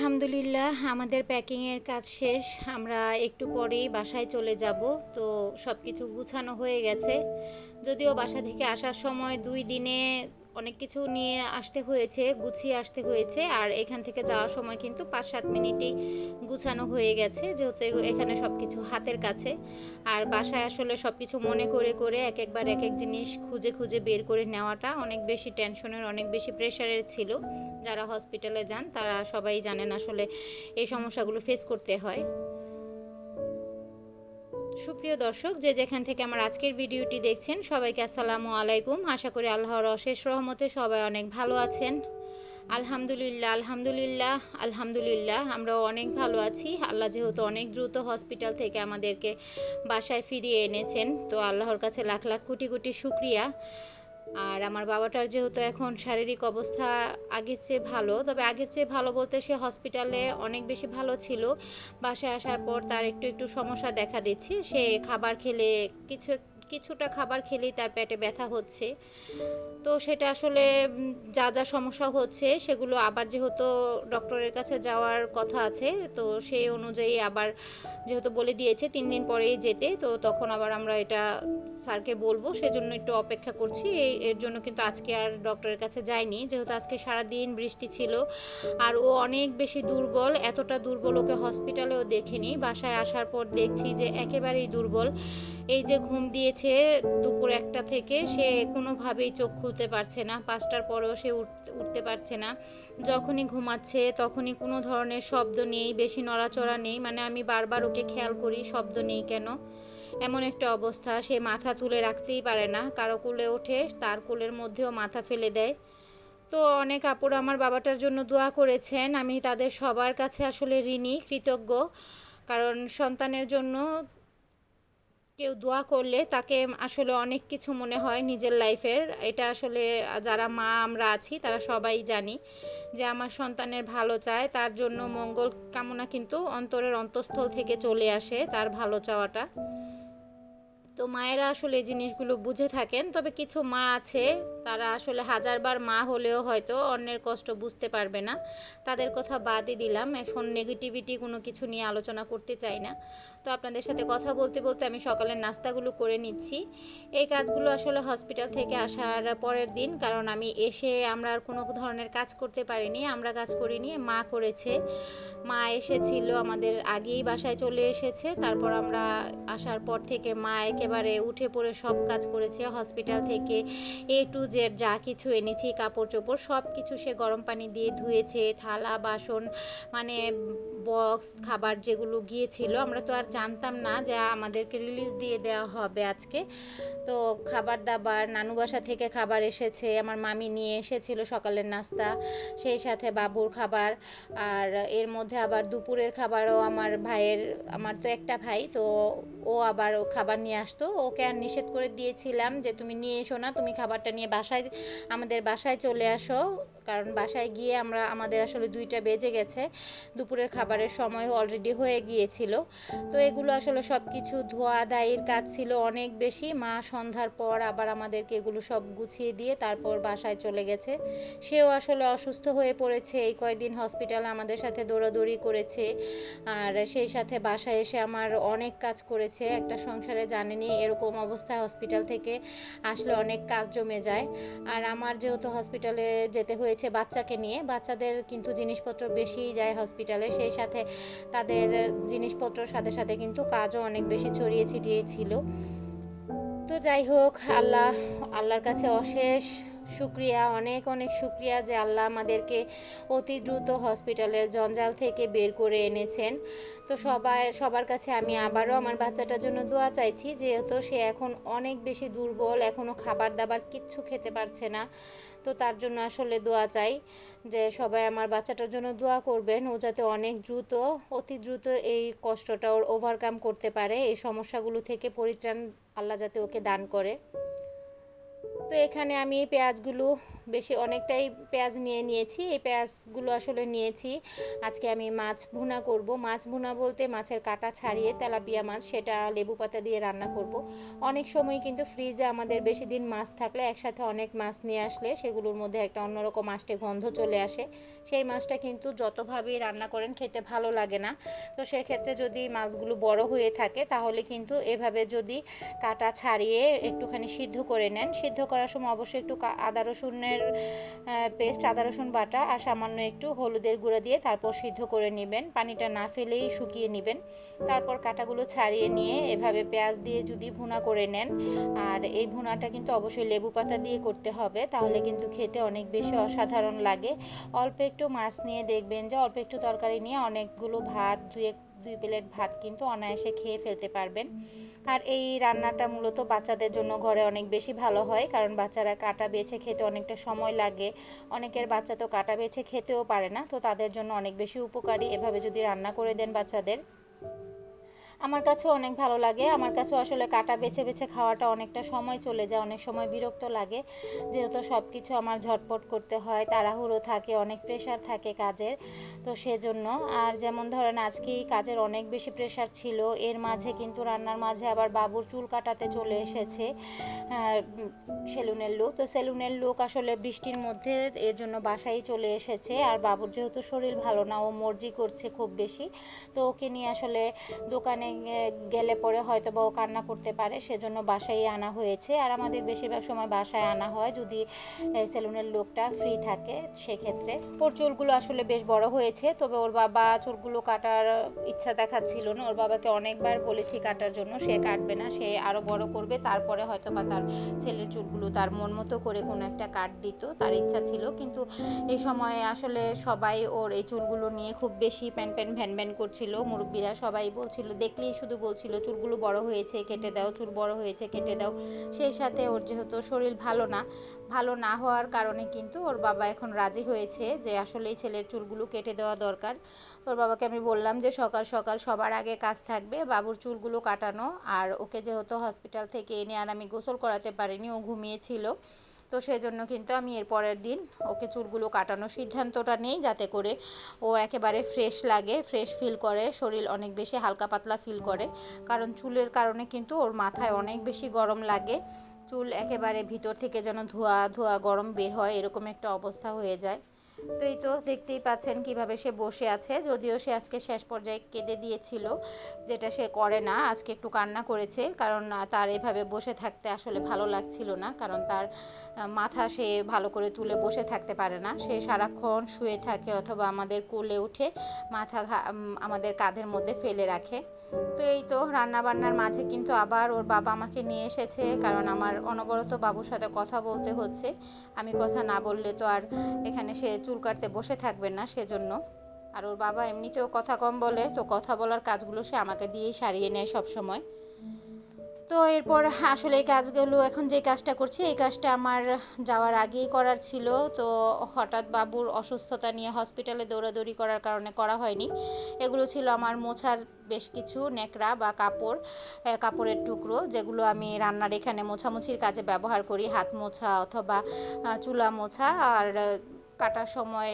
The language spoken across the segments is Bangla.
আলহামদুলিল্লাহ, আমাদের প্যাকিংয়ের কাজ শেষ। আমরা একটু পরেই বাসায় চলে যাব। তো সব কিছু গুছানো হয়ে গেছে। যদিও বাসা থেকে আসার সময় দুই দিনে অনেক কিছু নিয়ে আসতে হয়েছে, গুছিয়ে আসতে হয়েছে। আর এখান থেকে যাওয়ার সময় কিন্তু পাঁচ সাত মিনিটেই গুছানো হয়ে গেছে, যেহেতু এখানে সব কিছু হাতের কাছে। আর বাসায় আসলে সব কিছু মনে করে করে এক একবার এক এক জিনিস খুঁজে খুঁজে বের করে নেওয়াটা অনেক বেশি টেনশনের, অনেক বেশি প্রেশারের ছিল। যারা হসপিটালে যান তারা সবাই জানেন আসলে এই সমস্যাগুলো ফেস করতে হয়। সুপ্রিয় দর্শক, যে যেখান থেকে আমার আজকের ভিডিওটি দেখছেন, সবাইকে আসসালামু আলাইকুম। আশা করি আল্লাহর অশেষ রহমতে সবাই অনেক ভালো আছেন। আলহামদুলিল্লাহ আলহামদুলিল্লাহ আলহামদুলিল্লাহ আমরা অনেক ভালো আছি। আল্লাহ যেহেতু অনেক দ্রুত হসপিটাল থেকে আমাদেরকে বাসায় ফিরিয়ে এনেছেন, তো আল্লাহর কাছে লাখ লাখ কোটি কোটি শুক্রিয়া। আর আমার বাবাটার যেহেতু এখন শারীরিক অবস্থা আগের চেয়ে ভালো, তবে আগের চেয়ে ভালো বলতে সে হসপিটালে অনেক বেশি ভালো ছিল। বাসায় আসার পর তার একটু একটু সমস্যা দেখা দিচ্ছে। সে খাবার খেলে কিছু কিছুটা খাবার খেলেই তার পেটে ব্যথা হচ্ছে। তো সেটা আসলে যা যা সমস্যা হচ্ছে, সেগুলো আবার যেহেতু ডক্টরের কাছে যাওয়ার কথা আছে, তো সেই অনুযায়ী আবার যেহেতু বলে দিয়েছে তিন দিন পরেই যেতে, তো তখন আবার আমরা এটা স্যারকে বলব। সেজন্য একটু অপেক্ষা করছি। এই, এর জন্য কিন্তু আজকে আর ডক্টরের কাছে যাইনি। যেহেতু আজকে সারাদিন বৃষ্টি ছিল, আর ও অনেক বেশি দুর্বল, এতটা দুর্বল ওকে হসপিটালেও দেখিনি। বাসায় আসার পর দেখছি যে একেবারেই দুর্বল। এই যে ঘুম দিয়েছে দুপুর একটা থেকে, সে কোনোভাবেই চোখ খুলতে পারছে না, পাঁচটার পরেও সে উঠ- উঠতে পারছে না। যখনই ঘুমাচ্ছে তখনই কোনো ধরনের শব্দ নেই, বেশি নড়াচড়া নেই মানে আমি বারবার ওকে খেয়াল করি শব্দ নেই কেন? এমন একটা অবস্থা, সে মাথা তুলে রাখতেই পারে না, কারও কোলে ওঠে, তার কোলের মধ্যেও মাথা ফেলে দেয়। তো অনেক আপুর আমার বাবাটার জন্য দোয়া করেছেন, আমি তাদের সবার কাছে আসলে ঋণী, কৃতজ্ঞ, কারণ সন্তানের জন্য কেউ দোয়া করলে তাকে আসলে অনেক কিছু মনে হয় নিজের লাইফের। এটা আসলে যারা মা আমরা আছি, তারা সবাই জানি যে আমার সন্তানের ভালো চায়, তার জন্য মঙ্গল কামনা কিন্তু অন্তরের অন্তঃস্থল থেকে চলে আসে তার ভালো চাওয়াটা। তো মায়েরা আসলে এই জিনিসগুলো বুঝে থাকেন। তবে কিছু মা আছে, তারা আসলে হাজারবার মা হলেও হয়তো অন্যের কষ্ট বুঝতে পারবে না। তাদের কথা বাদই দিলাম। এখন নেগেটিভিটি কোনো কিছু নিয়ে আলোচনা করতে চাই না। তো আপনাদের সাথে কথা বলতে বলতে আমি সকালের নাস্তাগুলো করে নিচ্ছি। এই কাজগুলো আসলে হসপিটাল থেকে আসার পরের দিন, কারণ আমি এসে আমরা আর কোনো ধরনের কাজ করতে পারিনি, আমরা কাজ করিনি, মা করেছে। মা এসেছিল আমাদের আগেই বাসায় চলে এসেছে, তারপর আমরা আসার পর থেকে মা একেবারে উঠে পড়ে সব কাজ করেছে হসপিটাল থেকে এ টু জেড যা কিছু এনেছি কাপড় চোপড় সব কিছু সে গরম পানি দিয়ে ধুয়েছে, থালা, বাসন মানে বক্স খাবার যেগুলো গিয়েছিল, আমরা তো আর জানতাম না যে আমাদেরকে রিলিজ দিয়ে দেওয়া হবে আজকে। তো খাবার দাবার, নানু বাসা থেকে খাবার এসেছে, আমার মামি নিয়ে এসেছিল সকালের নাস্তা, সেই সাথে বাবুর খাবার, আর এর মধ্যে আবার দুপুরের খাবারও আমার ভাইয়ের, আমার তো একটা ভাই, তো ও আবার খাবার নিয়ে আসতো। ওকে আর নিষেধ করে দিয়েছিলাম যে তুমি নিয়ে এসো না, তুমি খাবারটা নিয়ে বাসায়, আমাদের বাসায় চলে আসো। কারণ বাসায় গিয়ে আমরা, আমাদের আসলে দুইটা বেজে গেছে, দুপুরের খাবারের সময় অলরেডি হয়ে গিয়েছিল। তো এগুলো আসলে সব কিছু ধোয়া দায়ের কাজ ছিল অনেক বেশি। মা সন্ধ্যার পর আবার আমাদেরকে এগুলো সব গুছিয়ে দিয়ে তারপর বাসায় চলে গেছে। সেও আসলে অসুস্থ হয়ে পড়েছে, এই কয়দিন হসপিটাল আমাদের সাথে দৌড়াদৌড়ি করেছে। আর সেই সাথে বাসায় এসে আমার অনেক কাজ করেছে, একটা সংসারে জানেনি এরকম অবস্থায় হসপিটাল থেকে আসলে অনেক কাজ জমে যায়। আর আমার যেহেতু হসপিটালে যেতে হয়েছে বাচ্চাকে নিয়ে, বাচ্চাদের কিন্তু জিনিসপত্র বেশি যায় হসপিটালে সেই সাথে তাদের জিনিসপত্রর সাথে সাথে কিন্তু কাজও অনেক বেশি ছড়িয়ে ছিটিয়ে ছিল। তো যাই হোক আল্লাহ আল্লাহর কাছে অশেষ শুক্রিয়া অনেক অনেক শুক্রিয়া যে আল্লাহ আমাদেরকে অতি দ্রুত হসপিটালের জঞ্জাল থেকে বের করে এনেছেন। তো সবাই সবার কাছে আমি আবারও আমার বাচ্চাটার জন্য দোয়া চাইছি যেহেতু সে এখন অনেক বেশি দুর্বল এখনও খাবার দাবার কিচ্ছু খেতে পারছে না। তো তার জন্য আসলে দোয়া চাই যে সবাই আমার বাচ্চাটার জন্য দোয়া করবেন ও যাতে অনেক দ্রুত অতি দ্রুত এই কষ্টটা ওর ওভারকাম করতে পারে এই সমস্যাগুলো থেকে পরিত্রাণ আল্লাহ যাতে ওকে দান করে। তো এখানে আমি এই পেঁয়াজগুলো বেশি অনেকটাই পেঁয়াজ নিয়ে নিয়েছি। এই পেঁয়াজগুলো আসলে নিয়েছি। আজকে আমি মাছ ভুনা করব। মাছ ভুনা বলতে মাছের কাটা ছাড়িয়ে তেলাপিয়া মাছ, সেটা লেবু পাতা দিয়ে রান্না করব। অনেক সময় কিন্তু ফ্রিজে আমাদের বেশি দিন মাছ থাকলে একসাথে অনেক মাছ নিয়ে আসলে সেগুলোর মধ্যে একটা অন্যরকম মাছটে গন্ধ চলে আসে। সেই মাছটা কিন্তু যতভাবেই রান্না করেন খেতে ভালো লাগে না। তো সেক্ষেত্রে যদি মাছগুলো বড় হয়ে থাকে, তাহলে কিন্তু এভাবে যদি কাটা ছাড়িয়ে একটুখানি সিদ্ধ করে নেন, সিদ্ধ করার সময় অবশ্যই একটু আদা রসুনের পেস্ট আদা রসুন বাটা আর সামান্য একটু হলুদের গুঁড়া দিয়ে তারপর সিদ্ধ করে নেবেন। পানিটা না ফেলেই শুকিয়ে নেবেন। তারপর কাটাগুলো ছাড়িয়ে নিয়ে এভাবে পেঁয়াজ দিয়ে যদি ভুনা করে নেন, আর এই ভুনাটা কিন্তু অবশ্যই লেবু পাতা দিয়ে করতে হবে, তাহলে কিন্তু খেতে অনেক বেশি অসাধারণ লাগে। অল্প একটু মাছ নিয়ে দেখবেন যে, অল্প একটু তরকারি নিয়ে অনেকগুলো ভাত, দুই এক দুই প্লেট ভাত কিন্তু অনায়াসে খেয়ে ফেলতে পারবেন। আর এই রান্নাটা মূলত বাচ্চাদের জন্য ঘরে অনেক বেশি ভালো হয়, কারণ বাচ্চারা কাটা বেছে খেতে অনেকটা সময় লাগে। অনেকের বাচ্চা তো কাটা বেছে খেতেও পারে না, তো তাদের জন্য অনেক বেশি উপকারী। এভাবে যদি রান্না করে দেন বাচ্চাদের আমার কাছেও অনেক ভালো লাগে। আমার কাছেও আসলে কাটা বেছে বেছে খাওয়াটা অনেকটা সময় চলে যায়, অনেক সময় বিরক্ত লাগে। যেহেতু সব কিছু আমার ঝটপট করতে হয়, তাড়াহুড়ো থাকে, অনেক প্রেশার থাকে কাজের, তো সেজন্য। আর যেমন ধরেন আজকেই কাজের অনেক বেশি প্রেশার ছিল, এর মাঝে কিন্তু রান্নার মাঝে আবার বাবুর চুল কাটাতে চলে এসেছে সেলুনের লোক। তো সেলুনের লোক আসলে বৃষ্টির মধ্যে এর জন্য বাসায় চলে এসেছে। আর বাবুর যেহেতু শরীর ভালো না, ও মর্জি করছে খুব বেশি। তো ওকে নিয়ে আসলে দোকানে গেলে পরে হয়তো বা ও কান্না করতে পারে, সেজন্য বাসায় আনা হয়েছে। আর আমাদের বেশিরভাগ সময় বাসায় আনা হয় যদি সেলুনের লোকটা ফ্রি থাকে সেক্ষেত্রে। ওর চুলগুলো আসলে বেশ বড় হয়েছে, তবে ওর বাবা চুলগুলো কাটার ইচ্ছা দেখাচ্ছিল না। ওর বাবাকে অনেকবার বলেছি কাটার জন্য, সে কাটবে না, সে আরও বড় করবে। তারপরে হয়তো বা তার ছেলের চুলগুলো তার মন মতো করে কোনো একটা কাট দিত, তার ইচ্ছা ছিল। কিন্তু এই সময়ে আসলে সবাই ওর এই চুলগুলো নিয়ে খুব বেশি প্যান প্যান ভ্যান ভ্যান করছিল। মুরব্বীরা সবাই বলছিল দেখলেই শুধু বলছিল চুলগুলো বড় হয়েছে, কেটে দাও, চুল বড় হয়েছে, কেটে দাও। সেই সাথে ওর যেহেতু শরীর ভালো না ভালো না হওয়ার কারণে কিন্তু ওর বাবা এখন রাজি হয়েছে যে আসলেই ছেলের চুলগুলো কেটে দেওয়া দরকার। ওর বাবাকে আমি বললাম যে সকাল সকাল সবার আগে কাজ থাকবে, বাবুর চুলগুলো কাটানো। আর ওকে যেহেতু হসপিটাল থেকে এনে আর আমি গোসল করাতে পারিনি, ও ঘুমিয়েছিল। তো সেই জন্য কিন্তু আমি এর পরের দিন ওকে চুলগুলো কাটানোর সিদ্ধান্তটা নেই যাতে করে ও একেবারে ফ্রেশ লাগে, ফ্রেশ ফিল করে, শরীর অনেক বেশি হালকা পাতলা ফিল করে। কারণ চুলের কারণে কিন্তু ওর মাথায় অনেক বেশি গরম লাগে। চুল একেবারে ভিতর থেকে যেন ধোয়া ধোয়া গরম বের হয় এরকম একটা অবস্থা হয়ে যায়। তো এই তো দেখতেই পাচ্ছেন কীভাবে সে বসে আছে। যদিও সে আজকে শেষ পর্যায়ে কেঁদে দিয়েছিল, যেটা সে করে না, আজকে একটু কান্না করেছে। কারণ তার এভাবে বসে থাকতে আসলে ভালো লাগছিল না, কারণ তার মাথা সে ভালো করে তুলে বসে থাকতে পারে না। সে সারাক্ষণ শুয়ে থাকে অথবা আমাদের কোলে উঠে মাথা আমাদের কাঁধের মধ্যে ফেলে রাখে। তো এই তো রান্না বান্নার মাঝে কিন্তু আবার ওর বাবা আমাকে নিয়ে এসেছে, কারণ আমার অনবরত বাবুর সাথে কথা বলতে হচ্ছে। আমি কথা না বললে তো আর এখানে সে চুল কাটতে বসে থাকবে না সেজন্য। আর ওর বাবা এমনিতেও কথা কম বলে, তো কথা বলার কাজগুলো সে আমাকে দিয়েই সারিয়ে নেয় সব সময় তো এরপর আসলে এই কাজগুলো, এখন যে কাজটা করছি, এই কাজটা আমার যাওয়ার আগেই করার ছিল। তো হঠাৎ বাবুর অসুস্থতা নিয়ে হসপিটালে দৌড়াদৌড়ি করার কারণে করা হয়নি। এগুলো ছিল আমার মোছার বেশ কিছু নেকড়া বা কাপড় কাপড়ের টুকরো, যেগুলো আমি রান্নার এখানে মোছামুছির কাজে ব্যবহার করি। হাত মোছা অথবা চুলা মোছা, আর কাটার সময়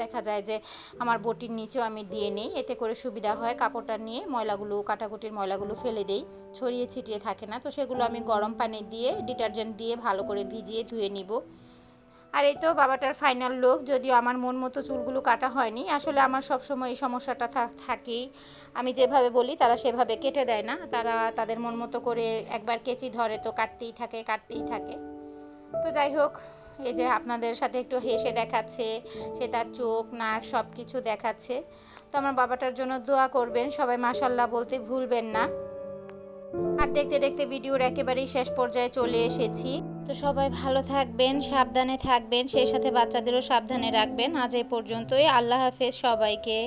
দেখা যায় যে আমার বটির নিচেও আমি দিয়ে নিই। এতে করে সুবিধা হয় কাপড়টা নিয়ে ময়লাগুলো, কাটাকুটির ময়লাগুলো ফেলে দেই। ছড়িয়ে ছিটিয়ে থাকে না। তো সেগুলো আমি গরম পানি দিয়ে, ডিটারজেন্ট দিয়ে ভালো করে ভিজিয়ে ধুয়ে নিব। আর এই তো বাবাটার ফাইনাল লোক যদিও আমার মন মতো চুলগুলো কাটা হয়নি। আসলে আমার সব সময় এই সমস্যাটা থাকেই। আমি যেভাবে বলি, তারা সেভাবে কেটে দেয় না। তারা তাদের মন মতো করে একবার কেচি ধরে তো কাটতেই থাকে কাটতেই থাকে। তো যাই হোক এই যে আপনাদের সাথে একটু হেসে দেখাচ্ছে, সে তার চোখ, নাক সব কিছু দেখাচ্ছে। তো আমার বাবাটার জন্য দোয়া করবেন, সবাই মাসাল্লাহ বলতে ভুলবেন না। আর দেখতে দেখতে ভিডিওর একেবারেই শেষ পর্যায়ে চলে এসেছি। তো সবাই ভালো থাকবেন, সাবধানে থাকবেন, সেই সাথে বাচ্চাদেরও সাবধানে রাখবেন। আজ এই পর্যন্তই, আল্লাহ হাফেজ সবাইকে।